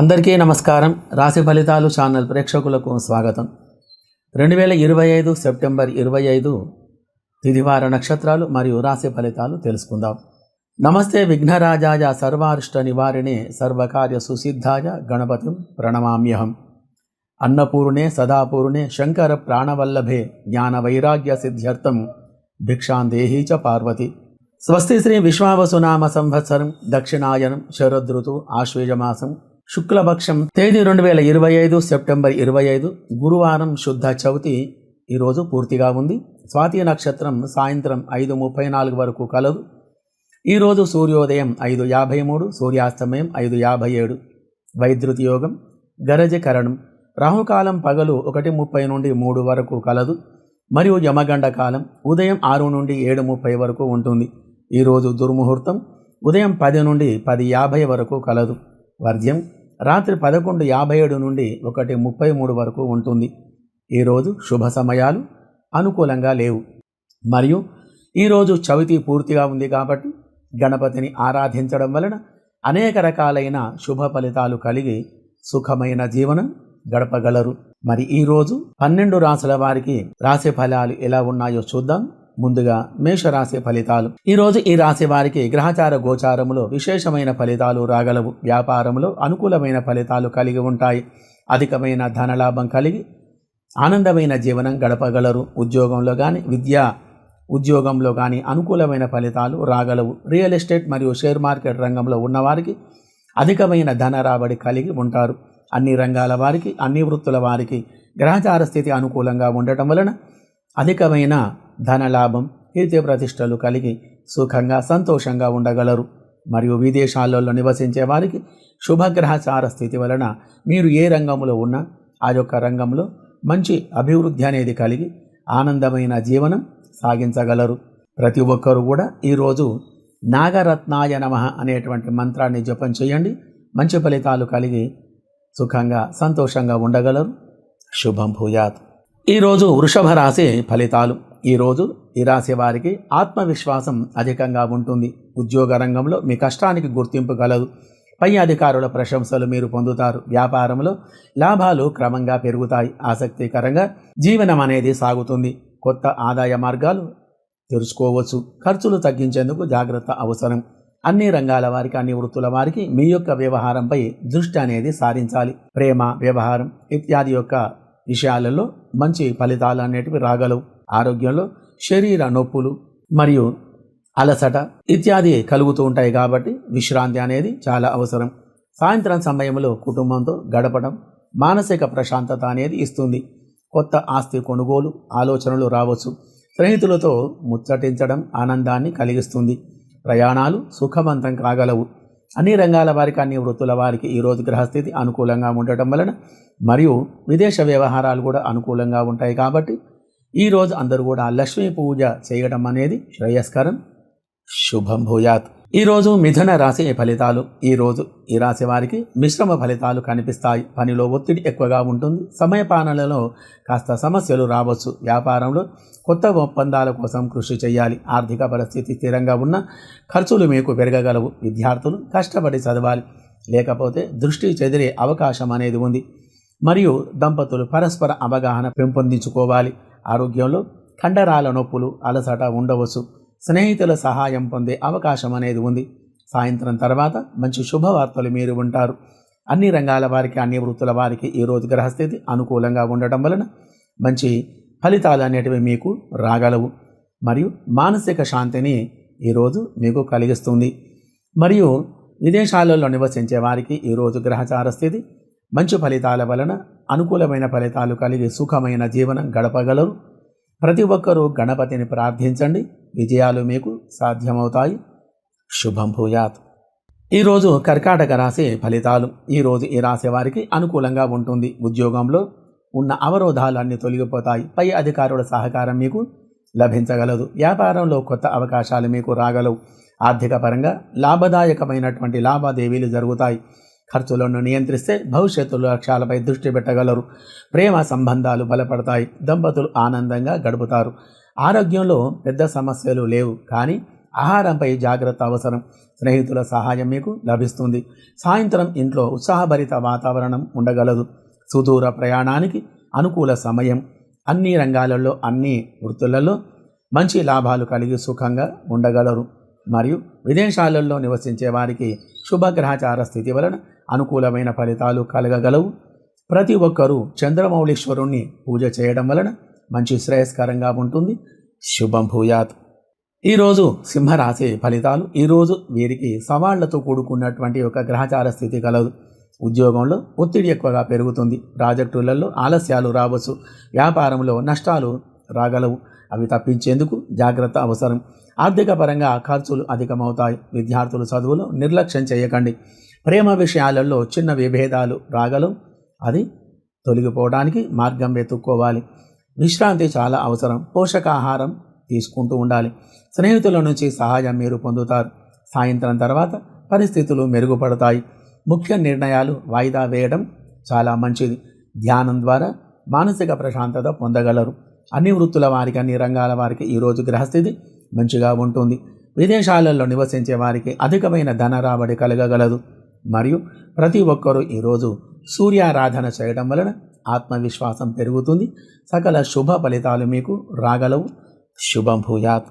అందరికీ నమస్కారం. రాశి ఫలితాలు ఛానల్ ప్రేక్షకులకు స్వాగతం. రెండు వేల ఇరవై ఐదు సెప్టెంబర్ ఇరవై ఐదు తిదివార నక్షత్రాలు మరియు రాశి ఫలితాలు తెలుసుకుందాం. నమస్తే విఘ్నరాజాయ సర్వారిష్ట నివారిణే సర్వకార్య సుసిద్ధాయ గణపతిం ప్రణమామ్యహం. అన్నపూర్ణే సదాపూర్ణే శంకర ప్రాణవల్లభే జ్ఞాన వైరాగ్య సిద్ధ్యర్థం భిక్షాందేహీ చ పార్వతి. స్వస్తి శ్రీ విశ్వావసునామ సంవత్సరం దక్షిణాయనం శరదృతు ఆశ్వేజమాసం శుక్లపక్షం తేదీ రెండు వేల ఇరవై ఐదు సెప్టెంబర్ ఇరవై ఐదు. గురువారం శుద్ధ చవితి. ఈరోజు పూర్తిగా ఉంది. స్వాతి నక్షత్రం సాయంత్రం ఐదు ముప్పై నాలుగు వరకు కలదు. ఈరోజు సూర్యోదయం ఐదు యాభై మూడు సూర్యాస్తమయం ఐదు యాభై ఏడు. వైద్యుతి యోగం గరజకరణం రాహుకాలం పగలు ఒకటి ముప్పై నుండి మూడు వరకు కలదు. మరియు యమగండ కాలం ఉదయం ఆరు నుండి ఏడు ముప్పై వరకు ఉంటుంది. ఈరోజు దుర్ముహూర్తం ఉదయం పది నుండి పది యాభై వరకు కలదు. వర్జ్యం రాత్రి పదకొండు యాభై ఏడు నుండి ఒకటి ముప్పై మూడు వరకు ఉంటుంది. ఈరోజు శుభ సమయాలు అనుకూలంగా లేవు. మరియు ఈరోజు చవితి పూర్తిగా ఉంది కాబట్టి గణపతిని ఆరాధించడం వలన అనేక రకాలైన శుభ ఫలితాలు కలిగి సుఖమైన జీవనం గడపగలరు. మరి ఈరోజు పన్నెండు రాసుల వారికి రాశి ఫలాలు ఎలా ఉన్నాయో చూద్దాం. ముందుగా మేషరాశి ఫలితాలు. ఈరోజు ఈ రాశి వారికి గ్రహచార గోచారములో విశేషమైన ఫలితాలు రాగలవు. వ్యాపారంలో అనుకూలమైన ఫలితాలు కలిగి ఉంటాయి. అధికమైన ధనలాభం కలిగి ఆనందమైన జీవనం గడపగలరు. ఉద్యోగంలో కానీ విద్యా ఉద్యోగంలో కానీ అనుకూలమైన ఫలితాలు రాగలవు. రియల్ ఎస్టేట్ మరియు షేర్ మార్కెట్ రంగంలో ఉన్నవారికి అధికమైన ధన రాబడి కలిగి ఉంటారు. అన్ని రంగాల వారికి అన్ని వృత్తుల వారికి గ్రహచార స్థితి అనుకూలంగా ఉండటం వలన అధికమైన ధనలాభం కీర్తి ప్రతిష్టలు కలిగి సుఖంగా సంతోషంగా ఉండగలరు. మరియు విదేశాలలో నివసించే వారికి శుభగ్రహచార స్థితి వలన మీరు ఏ రంగంలో ఉన్నా ఆ యొక్క రంగంలో మంచి అభివృద్ధి అనేది కలిగి ఆనందమైన జీవనం సాగించగలరు. ప్రతి ఒక్కరూ కూడా ఈరోజు నాగరత్నాయ నమ అనేటువంటి మంత్రాన్ని జపం చేయండి. మంచి ఫలితాలు కలిగి సుఖంగా సంతోషంగా ఉండగలరు. శుభం భూయాత్. ఈరోజు వృషభ రాశి ఫలితాలు. ఈరోజు ఈ రాశి వారికి ఆత్మవిశ్వాసం అధికంగా ఉంటుంది. ఉద్యోగ రంగంలో మీ కష్టానికి గుర్తింపు కలదు. పై అధికారుల ప్రశంసలు మీరు పొందుతారు. వ్యాపారంలో లాభాలు క్రమంగా పెరుగుతాయి. ఆసక్తికరంగా జీవనం అనేది సాగుతుంది. కొత్త ఆదాయ మార్గాలు తెరుచుకోవచ్చు ఖర్చులు తగ్గించేందుకు జాగ్రత్త అవసరం. అన్ని రంగాల వారికి అన్ని వృత్తుల వారికి మీ యొక్క వ్యవహారంపై దృష్టి అనేది సారించాలి. ప్రేమ వ్యవహారం ఇత్యాది యొక్క విషయాలలో మంచి ఫలితాలు అనేటివి రాగలవు. ఆరోగ్యంలో శరీర నొప్పులు మరియు అలసట ఇత్యాది కలుగుతూ ఉంటాయి కాబట్టి విశ్రాంతి అనేది చాలా అవసరం. సాయంత్రం సమయంలో కుటుంబంతో గడపడం మానసిక ప్రశాంతత అనేది ఇస్తుంది. కొత్త ఆస్తి కొనుగోలు ఆలోచనలు రావచ్చు. స్నేహితులతో ముచ్చటించడం ఆనందాన్ని కలిగిస్తుంది. ప్రయాణాలు సుఖవంతం కాగలవు. అన్ని రంగాల వారికి అన్ని వృత్తుల వారికి ఈరోజు గ్రహస్థితి అనుకూలంగా ఉండటం వలన మరియు విదేశ వ్యవహారాలు కూడా అనుకూలంగా ఉంటాయి కాబట్టి ఈరోజు అందరూ కూడా లక్ష్మీ పూజ చేయడం అనేది శ్రేయస్కరం. శుభం భూయాత్. ఈరోజు మిథున రాశి ఫలితాలు ఈరోజు ఈ రాశి వారికి మిశ్రమ ఫలితాలు కనిపిస్తాయి. పనిలో ఒత్తిడి ఎక్కువగా ఉంటుంది. సమయపాలనలో కాస్త సమస్యలు రావచ్చు. వ్యాపారంలో కొత్త ఒప్పందాల కోసం కృషి చేయాలి. ఆర్థిక పరిస్థితి స్థిరంగా ఉన్న ఖర్చులు మీకు పెరగగలవు. విద్యార్థులు కష్టపడి చదవాలి. లేకపోతే దృష్టి చెదిరే అవకాశం అనేది ఉంది. మరియు దంపతులు పరస్పర అవగాహన పెంపొందించుకోవాలి. ఆరోగ్యంలో కండరాల నొప్పులు అలసట ఉండవచ్చు. స్నేహితుల సహాయం పొందే అవకాశం అనేది ఉంది. సాయంత్రం తర్వాత మంచి శుభవార్తలు మీరు ఉంటారు అన్ని రంగాల వారికి అన్ని వృత్తుల వారికి ఈరోజు గ్రహస్థితి అనుకూలంగా ఉండటం వలన మంచి ఫలితాలు అనేటివి మీకు రాగలవు. మరియు మానసిక శాంతిని ఈరోజు మీకు కలిగిస్తుంది. మరియు విదేశాలలో నివసించే వారికి ఈరోజు గ్రహచార స్థితి మంచి ఫలితాల వలన అనుకూలమైన ఫలితాలు కలిగి సుఖమైన జీవనం గడపగలరు. ప్రతి ఒక్కరూ గణపతిని ప్రార్థించండి. విజయాలు మీకు సాధ్యమవుతాయి. శుభం భూయాత్. ఈరోజు కర్కాటక రాశి ఫలితాలు. ఈరోజు ఈ రాశి వారికి అనుకూలంగా ఉంటుంది. ఉద్యోగంలో ఉన్న అవరోధాలన్నీ తొలగిపోతాయి. పై అధికారుల సహకారం మీకు లభించగలదు. వ్యాపారంలో కొత్త అవకాశాలు మీకు రాగలవు. ఆర్థిక పరంగా లాభదాయకమైనటువంటి లావాదేవీలు జరుగుతాయి. ఖర్చులను నియంత్రిస్తే భవిష్యత్తు లక్ష్యాలపై దృష్టి పెట్టగలరు. ప్రేమ సంబంధాలు బలపడతాయి. దంపతులు ఆనందంగా గడుపుతారు. ఆరోగ్యంలో పెద్ద సమస్యలు లేవు. కానీ ఆహారంపై జాగ్రత్త అవసరం. స్నేహితుల సహాయం మీకు లభిస్తుంది. సాయంత్రం ఇంట్లో ఉత్సాహభరిత వాతావరణం ఉండగలదు. సుదూర ప్రయాణానికి అనుకూల సమయం. అన్ని రంగాలలో అన్ని వృత్తులలో మంచి లాభాలు కలిగి సుఖంగా ఉండగలరు. మరియు విదేశాలలో నివసించే వారికి శుభగ్రహచార స్థితి వలన అనుకూలమైన ఫలితాలు కలగగలవు. ప్రతి ఒక్కరూ చంద్రమౌళీశ్వరుణ్ణి పూజ చేయడం వలన మంచి శ్రేయస్కరంగా ఉంటుంది. శుభం భూయాత్. ఈరోజు సింహరాశి ఫలితాలు ఈరోజు వీరికి సవాళ్ళతో కూడుకున్నటువంటి ఒక గ్రహచార స్థితి కలదు. ఉద్యోగంలో ఒత్తిడి ఎక్కువగా పెరుగుతుంది. ప్రాజెక్టులలో ఆలస్యాలు రావచ్చు. వ్యాపారంలో నష్టాలు రాగలవు. అవి తప్పించేందుకు జాగ్రత్త అవసరం. ఆర్థిక పరంగా ఖర్చులు అధికమవుతాయి. విద్యార్థులు చదువులో నిర్లక్ష్యం చేయకండి. ప్రేమ విషయాలలో చిన్న విభేదాలు రాగలు అది తొలగిపోవడానికి మార్గం వెతుక్కోవాలి. విశ్రాంతి చాలా అవసరం. పోషకాహారం తీసుకుంటూ ఉండాలి. స్నేహితుల నుంచి సహాయం మీరు పొందుతారు. సాయంత్రం తర్వాత పరిస్థితులు మెరుగుపడతాయి. ముఖ్య నిర్ణయాలు వాయిదా వేయడం చాలా మంచిది. ధ్యానం ద్వారా మానసిక ప్రశాంతత పొందగలరు. అన్ని వృత్తుల వారికి అన్ని రంగాల వారికి ఈరోజు గ్రహస్థితి మంచిగా ఉంటుంది. విదేశాలలో నివసించే వారికి అధికమైన ధన రాబడి కలగగలదు. మరియు ప్రతి ఒక్కరూ ఈరోజు సూర్యారాధన చేయడం వలన ఆత్మవిశ్వాసం పెరుగుతుంది. సకల శుభ ఫలితాలు మీకు రాగలవు. శుభం భూయాత్.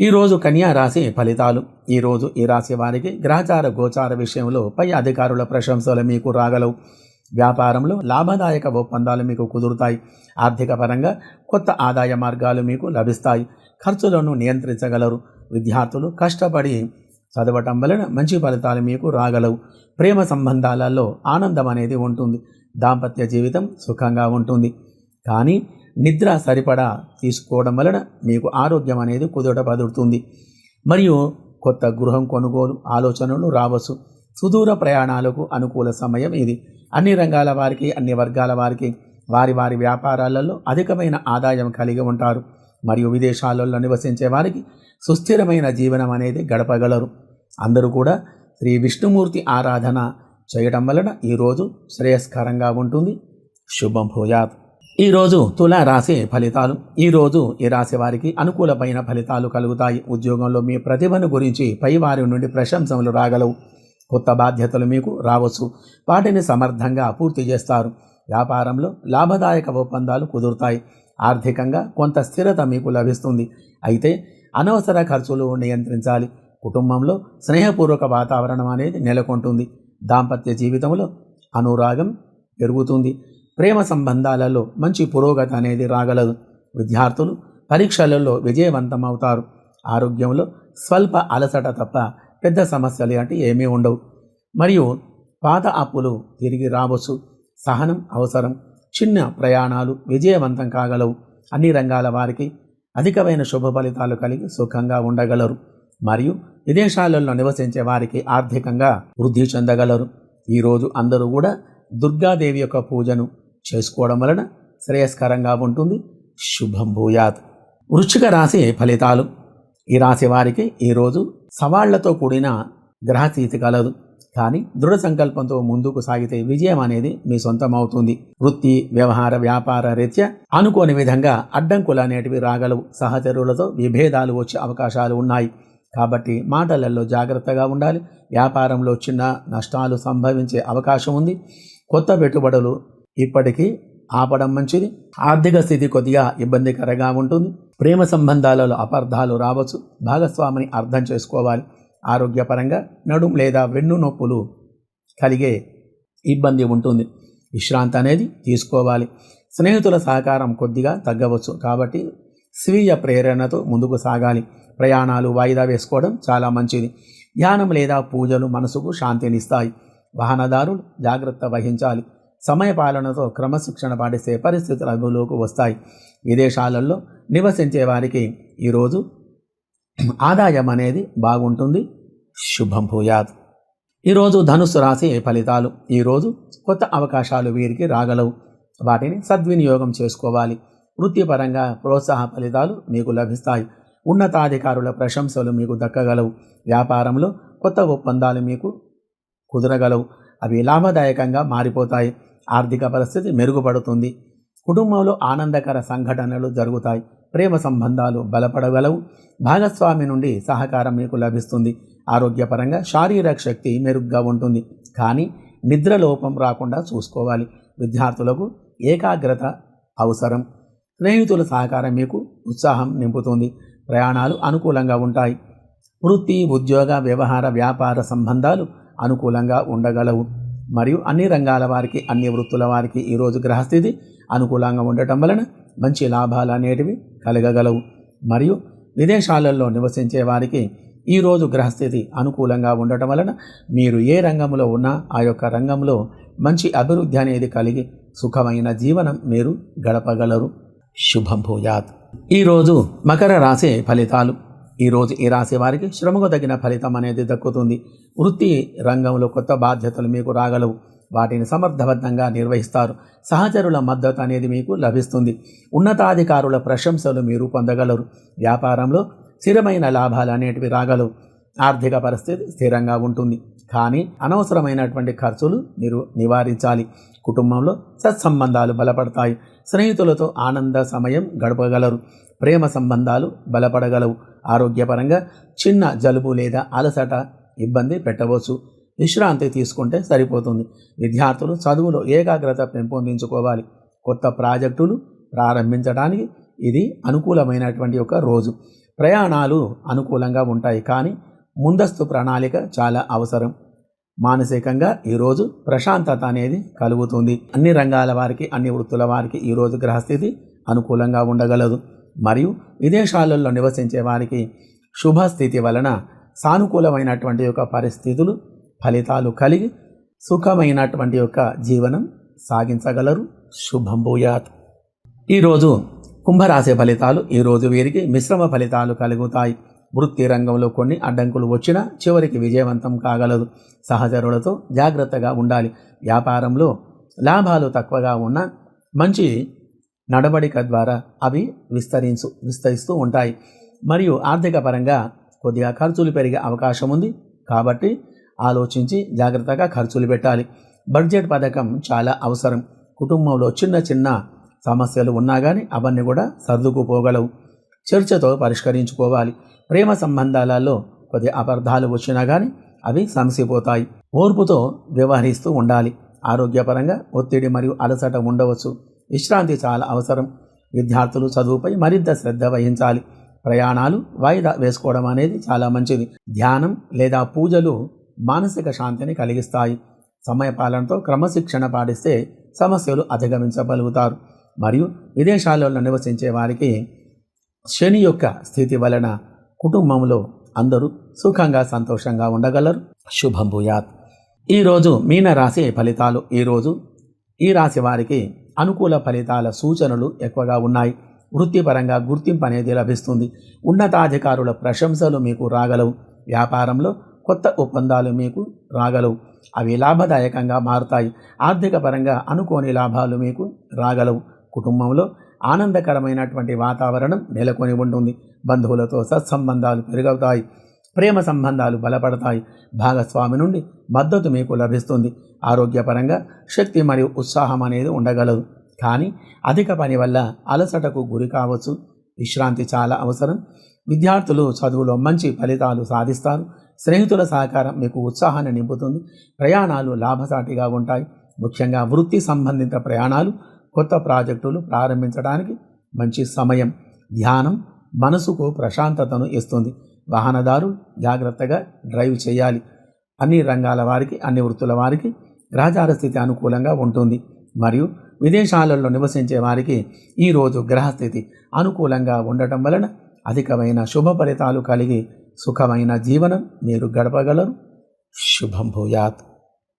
ఈరోజు కన్యా రాశి ఫలితాలు. ఈరోజు ఈ రాశి వారికి గ్రహచార గోచార విషయంలో పై అధికారుల ప్రశంసలు మీకు రాగలవు. వ్యాపారంలో లాభదాయక ఒప్పందాలు మీకు కుదురుతాయి. ఆర్థిక పరంగా కొత్త ఆదాయ మార్గాలు మీకు లభిస్తాయి. ఖర్చులను నియంత్రించగలరు. విద్యార్థులు కష్టపడి చదవటం వలన మంచి ఫలితాలు మీకు రాగలవు. ప్రేమ సంబంధాలలో ఆనందం అనేది ఉంటుంది. దాంపత్య జీవితం సుఖంగా ఉంటుంది. కానీ నిద్ర సరిపడా తీసుకోవడం వలన మీకు ఆరోగ్యం అనేది కుదుట పదురుతుంది. మరియు కొత్త గృహం కొనుగోలు ఆలోచనలు రావచ్చు. సుదూర ప్రయాణాలకు అనుకూల సమయం ఇది. అన్ని రంగాల వారికి అన్ని వర్గాల వారికి వారి వారి వ్యాపారాలలో అధికమైన ఆదాయం కలిగి ఉంటారు. మరియు విదేశాలలో నివసించే వారికి సుస్థిరమైన జీవనం అనేది గడపగలరు. అందరూ కూడా శ్రీ విష్ణుమూర్తి ఆరాధన చేయడం వలన ఈరోజు శ్రేయస్కరంగా ఉంటుంది. శుభం భూయాత్. ఈరోజు తులా రాశి ఫలితాలు. ఈరోజు ఈ రాశి వారికి అనుకూలమైన ఫలితాలు కలుగుతాయి. ఉద్యోగంలో మీ ప్రతిభను గురించి పైవారి నుండి ప్రశంసలు రాగలవు. కొత్త బాధ్యతలు మీకు రావచ్చు. వాటిని సమర్థంగా పూర్తి చేస్తారు. వ్యాపారంలో లాభదాయక ఒప్పందాలు కుదురుతాయి. ఆర్థికంగా కొంత స్థిరత మీకు లభిస్తుంది. అయితే అనవసర ఖర్చులు నియంత్రించాలి. కుటుంబంలో స్నేహపూర్వక వాతావరణం అనేది నెలకొంటుంది. దాంపత్య జీవితంలో అనురాగం పెరుగుతుంది. ప్రేమ సంబంధాలలో మంచి పురోగతి అనేది రాగలదు. విద్యార్థులు పరీక్షలలో విజయవంతమవుతారు ఆరోగ్యంలో స్వల్ప అలసట తప్ప పెద్ద సమస్యలు అంటే ఏమీ ఉండవు. మరియు పాత అప్పులు తిరిగి రావచ్చు. సహనం అవసరం. చిన్న ప్రయాణాలు విజయవంతం కాగలవు. అన్ని రంగాల వారికి అధికమైన శుభ ఫలితాలు కలిగి సుఖంగా ఉండగలరు. మరియు విదేశాలలో నివసించే వారికి ఆర్థికంగా వృద్ధి చెందగలరు. ఈరోజు అందరూ కూడా దుర్గాదేవి యొక్క పూజను చేసుకోవడం వలన శ్రేయస్కరంగా ఉంటుంది. శుభం భూయాత్. వృశ్చిక రాశి ఫలితాలు. ఈ రాశి వారికి ఈరోజు సవాళ్ళతో కూడిన గ్రహతీతి కలదు. కానీ దృఢ సంకల్పంతో ముందుకు సాగితే విజయం అనేది మీ సొంతం అవుతుంది వృత్తి వ్యవహార వ్యాపార రీత్యా అనుకోని విధంగా అడ్డంకులు అనేటివి రాగలవు. సహచరులతో విభేదాలు వచ్చే అవకాశాలు ఉన్నాయి. కాబట్టి మాటలలో జాగ్రత్తగా ఉండాలి. వ్యాపారంలో చిన్న నష్టాలు సంభవించే అవకాశం ఉంది. కొత్త పెట్టుబడులు ఇప్పటికీ ఆపడం మంచిది. ఆర్థిక స్థితి కొద్దిగా ఇబ్బందికరంగా ఉంటుంది. ప్రేమ సంబంధాలలో అపార్థాలు రావచ్చు. భాగస్వామిని అర్థం చేసుకోవాలి. ఆరోగ్యపరంగా నడుం లేదా వెన్ను నొప్పులు కలిగే ఇబ్బంది ఉంటుంది. విశ్రాంతి అనేది తీసుకోవాలి. స్నేహితుల సహకారం కొద్దిగా తగ్గవచ్చు. కాబట్టి స్వీయ ప్రేరణతో ముందుకు సాగాలి. ప్రయాణాలు వాయిదా వేసుకోవడం చాలా మంచిది. ధ్యానం లేదా పూజలు మనసుకు శాంతినిస్తాయి. వాహనదారులు జాగ్రత్త వహించాలి. సమయపాలనతో క్రమశిక్షణ పాటిస్తే పరిస్థితులు అదుపులోకి వస్తాయి. విదేశాలలో నివసించే వారికి ఈరోజు ఆదాయం అనేది బాగుంటుంది. శుభం భూయాత్. ఈరోజు ధనుసు రాశి ఫలితాలు? ఈరోజు కొత్త అవకాశాలు వీరికి రాగలవు. వాటిని సద్వినియోగం చేసుకోవాలి. వృత్తిపరంగా ప్రోత్సాహ ఫలితాలు మీకు లభిస్తాయి. ఉన్నతాధికారుల ప్రశంసలు మీకు దక్కగలవు. వ్యాపారంలో కొత్త ఒప్పందాలు మీకు కుదరగలవు. అవి లాభదాయకంగా మారిపోతాయి. ఆర్థిక పరిస్థితి మెరుగుపడుతుంది. కుటుంబంలో ఆనందకర సంఘటనలు జరుగుతాయి. ప్రేమ సంబంధాలు బలపడగలవు. భాగస్వామి నుండి సహకారం మీకు లభిస్తుంది. ఆరోగ్యపరంగా శారీరక శక్తి మెరుగ్గా ఉంటుంది. కానీ నిద్ర లోపం రాకుండా చూసుకోవాలి. విద్యార్థులకు ఏకాగ్రత అవసరం. స్నేహితుల సహకారం మీకు ఉత్సాహం నింపుతుంది. ప్రయాణాలు అనుకూలంగా ఉంటాయి. వృత్తి ఉద్యోగ వ్యవహార వ్యాపార సంబంధాలు అనుకూలంగా ఉండగలవు. మరియు అన్ని రంగాల వారికి అన్ని వృత్తుల వారికి ఈరోజు గ్రహస్థితి అనుకూలంగా ఉండటం వలన మంచి లాభాలు అనేటివి కలగగలవు. మరియు విదేశాలలో నివసించే వారికి ఈరోజు గ్రహస్థితి అనుకూలంగా ఉండటం వలన మీరు ఏ రంగంలో ఉన్నా ఆ యొక్క రంగంలో మంచి అభివృద్ధి అనేది కలిగి సుఖమైన జీవనం మీరు గడపగలరు. శుభం భూయాత్. ఈరోజు మకర రాశి ఫలితాలు. ఈరోజు ఈ రాశి వారికి శ్రమకు తగిన ఫలితం అనేది దక్కుతుంది. వృత్తి రంగంలో కొత్త బాధ్యతలు మీకు రాగలవు. వాటిని సమర్థబద్ధంగా నిర్వహిస్తారు. సహచరుల మద్దతు అనేది మీకు లభిస్తుంది. ఉన్నతాధికారుల ప్రశంసలు మీరు పొందగలరు. వ్యాపారంలో స్థిరమైన లాభాలు అనేటివి రాగలవు. ఆర్థిక పరిస్థితి స్థిరంగా ఉంటుంది. కానీ అనవసరమైనటువంటి ఖర్చులు మీరు నివారించాలి. కుటుంబంలో సత్సంబంధాలు బలపడతాయి. స్నేహితులతో ఆనంద సమయం గడపగలరు. ప్రేమ సంబంధాలు బలపడగలవు. ఆరోగ్యపరంగా చిన్న జలుబు లేదా అలసట ఇబ్బంది పెట్టవచ్చు. విశ్రాంతి తీసుకుంటే సరిపోతుంది. విద్యార్థులు చదువులో ఏకాగ్రత పెంపొందించుకోవాలి. కొత్త ప్రాజెక్టులు ప్రారంభించడానికి ఇది అనుకూలమైనటువంటి ఒక రోజు. ప్రయాణాలు అనుకూలంగా ఉంటాయి కానీ ముందస్తు ప్రణాళిక చాలా అవసరం. మానసికంగా ఈరోజు ప్రశాంతత అనేది కలుగుతుంది. అన్ని రంగాల వారికి అన్ని వృత్తుల వారికి ఈరోజు గ్రహస్థితి అనుకూలంగా ఉండగలదు. మరియు విదేశాలలో నివసించే వారికి శుభస్థితి వలన సానుకూలమైనటువంటి యొక్క పరిస్థితులు ఫలితాలు కలిగి సుఖమైనటువంటి యొక్క జీవనం సాగించగలరు. శుభం భూయాత్. ఈరోజు కుంభరాశి ఫలితాలు ఈరోజు వీరికి మిశ్రమ ఫలితాలు కలుగుతాయి. వృత్తి రంగంలో కొన్ని అడ్డంకులు వచ్చినా చివరికి విజయవంతం కాగలదు. సహచరులతో జాగ్రత్తగా ఉండాలి. వ్యాపారంలో లాభాలు తక్కువగా ఉన్న మంచి నడవడిక ద్వారా అవి విస్తరించు విస్తరిస్తూ ఉంటాయి. మరియు ఆర్థిక పరంగా కొద్దిగా ఖర్చులు పెరిగే అవకాశం ఉంది. కాబట్టి ఆలోచించి జాగ్రత్తగా ఖర్చులు పెట్టాలి. బడ్జెట్ పథకం చాలా అవసరం. కుటుంబంలో చిన్న చిన్న సమస్యలు ఉన్నా కానీ అవన్నీ కూడా సర్దుకుపోగలవు. చర్చతో పరిష్కరించుకోవాలి. ప్రేమ సంబంధాలలో కొద్ది అపార్థాలు వచ్చినా కానీ అవి సమసిపోతాయి. ఓర్పుతో వ్యవహరిస్తూ ఉండాలి. ఆరోగ్యపరంగా ఒత్తిడి మరియు అలసట ఉండవచ్చు. విశ్రాంతి చాలా అవసరం. విద్యార్థులు చదువుపై మరింత శ్రద్ధ వహించాలి. ప్రయాణాలు వాయిదా వేసుకోవడం అనేది చాలా మంచిది. ధ్యానం లేదా పూజలు మానసిక శాంతిని కలిగిస్తాయి. సమయపాలనతో క్రమశిక్షణ పాటిస్తే సమస్యలు అధిగమించగలుగుతారు మరియు విదేశాలలో నివసించే వారికి శని యొక్క స్థితి వలన కుటుంబంలో అందరూ సుఖంగా సంతోషంగా ఉండగలరు. శుభం భూయాత్. ఈరోజు మీన రాశి ఫలితాలు. ఈరోజు ఈ రాశి వారికి అనుకూల ఫలితాల సూచనలు ఎక్కువగా ఉన్నాయి. వృత్తిపరంగా గుర్తింపు అనేది లభిస్తుంది. ఉన్నతాధికారుల ప్రశంసలు మీకు రాగలవు. వ్యాపారంలో కొత్త ఒప్పందాలు మీకు రాగలవు. అవి లాభదాయకంగా మారుతాయి. ఆర్థిక పరంగా అనుకోని లాభాలు మీకు రాగలవు. కుటుంబంలో ఆనందకరమైనటువంటి వాతావరణం నెలకొని ఉంటుంది. బంధువులతో సత్సంబంధాలు పెరుగుతాయి ప్రేమ సంబంధాలు బలపడతాయి. భాగస్వామి నుండి మద్దతు మీకు లభిస్తుంది. ఆరోగ్యపరంగా శక్తి మరియు ఉత్సాహం అనేది ఉండగలదు. కానీ అధిక పని వల్ల అలసటకు గురి కావచ్చు. విశ్రాంతి చాలా అవసరం. విద్యార్థులు చదువులో మంచి ఫలితాలు సాధిస్తారు. స్నేహితుల సహకారం మీకు ఉత్సాహాన్ని నింపుతుంది. ప్రయాణాలు లాభసాటిగా ఉంటాయి. ముఖ్యంగా వృత్తి సంబంధిత ప్రయాణాలు కొత్త ప్రాజెక్టులు ప్రారంభించడానికి మంచి సమయం ధ్యానం మనసుకు ప్రశాంతతను ఇస్తుంది. వాహనదారు జాగ్రత్తగా డ్రైవ్ చేయాలి. అన్ని రంగాల వారికి అన్ని వృత్తుల వారికి గ్రహచార స్థితి అనుకూలంగా ఉంటుంది. మరియు విదేశాలలో నివసించే వారికి ఈరోజు గ్రహస్థితి అనుకూలంగా ఉండటం వలన అధికమైన శుభ ఫలితాలు కలిగి సుఖమైన జీవనం మీరు గడపగలరు. శుభం భూయాత్.